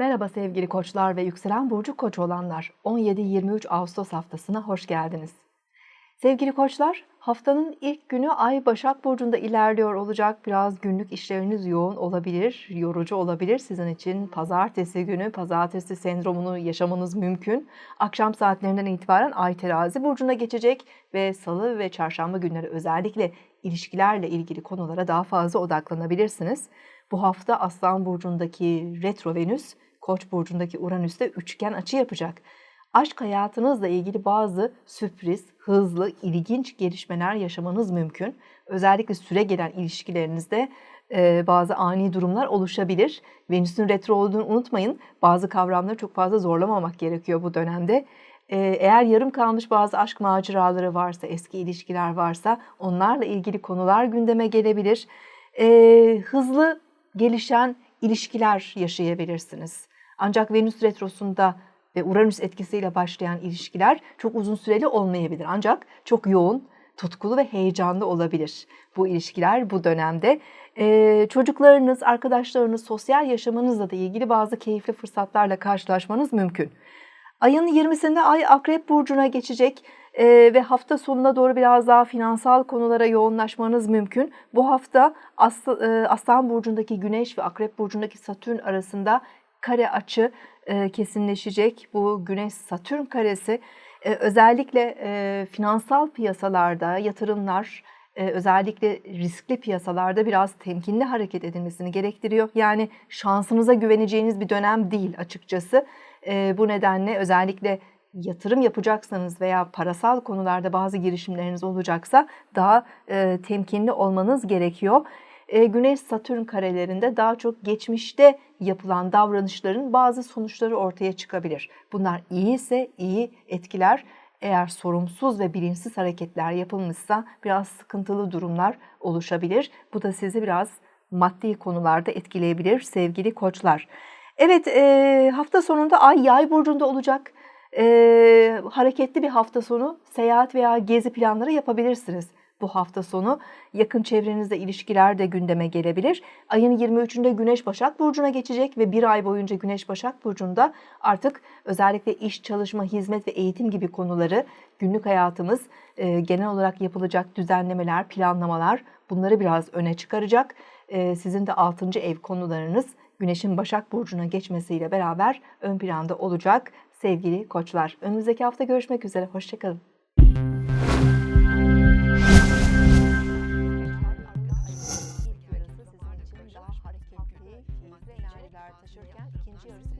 Merhaba sevgili koçlar ve yükselen burcu koç olanlar. 17-23 Ağustos haftasına hoş geldiniz. Sevgili koçlar, haftanın ilk günü Ay Başak Burcu'nda ilerliyor olacak. Biraz günlük işleriniz yoğun olabilir, yorucu olabilir. Sizin için pazartesi günü, pazartesi sendromunu yaşamanız mümkün. Akşam saatlerinden itibaren Ay Terazi Burcu'na geçecek ve salı ve çarşamba günleri özellikle ilişkilerle ilgili konulara daha fazla odaklanabilirsiniz. Bu hafta Aslan Burcu'ndaki Retro Venüs, Koç burcundaki Uranüs'te üçgen açı yapacak. Aşk hayatınızla ilgili bazı sürpriz, hızlı, ilginç gelişmeler yaşamanız mümkün. Özellikle süre gelen ilişkilerinizde e, bazı ani durumlar oluşabilir. Venüs'ün retro olduğunu unutmayın. Bazı kavramları çok fazla zorlamamak gerekiyor bu dönemde. E, eğer yarım kalmış bazı aşk maceraları varsa, eski ilişkiler varsa onlarla ilgili konular gündeme gelebilir. E, hızlı gelişen ilişkiler yaşayabilirsiniz. Ancak Venüs retrosunda ve Uranüs etkisiyle başlayan ilişkiler çok uzun süreli olmayabilir. Ancak çok yoğun, tutkulu ve heyecanlı olabilir bu ilişkiler bu dönemde. Ee, çocuklarınız, arkadaşlarınız, sosyal yaşamınızla da ilgili bazı keyifli fırsatlarla karşılaşmanız mümkün. Ayın 20'sinde Ay Akrep Burcu'na geçecek e, ve hafta sonuna doğru biraz daha finansal konulara yoğunlaşmanız mümkün. Bu hafta As, e, Aslan Burcu'ndaki Güneş ve Akrep Burcu'ndaki Satürn arasında kare açı e, kesinleşecek. Bu Güneş-Satürn karesi e, özellikle e, finansal piyasalarda yatırımlar, e, özellikle riskli piyasalarda biraz temkinli hareket edilmesini gerektiriyor. Yani şansınıza güveneceğiniz bir dönem değil açıkçası. E, bu nedenle özellikle yatırım yapacaksanız veya parasal konularda bazı girişimleriniz olacaksa daha e, temkinli olmanız gerekiyor. E, Güneş-Satürn karelerinde daha çok geçmişte yapılan davranışların bazı sonuçları ortaya çıkabilir. Bunlar iyi ise iyi etkiler. Eğer sorumsuz ve bilinçsiz hareketler yapılmışsa biraz sıkıntılı durumlar oluşabilir. Bu da sizi biraz maddi konularda etkileyebilir sevgili koçlar. Evet e, hafta sonunda Ay Yay burcunda olacak. E, hareketli bir hafta sonu seyahat veya gezi planları yapabilirsiniz bu hafta sonu. Yakın çevrenizde ilişkiler de gündeme gelebilir. Ayın 23'ünde Güneş Başak Burcu'na geçecek ve bir ay boyunca Güneş Başak Burcu'nda artık özellikle iş, çalışma, hizmet ve eğitim gibi konuları günlük hayatımız e, genel olarak yapılacak düzenlemeler, planlamalar bunları biraz öne çıkaracak. E, sizin de 6. ev konularınız Güneş'in Başak Burcu'na geçmesiyle beraber ön planda olacak sevgili koçlar. Önümüzdeki hafta görüşmek üzere. Hoşçakalın. İlk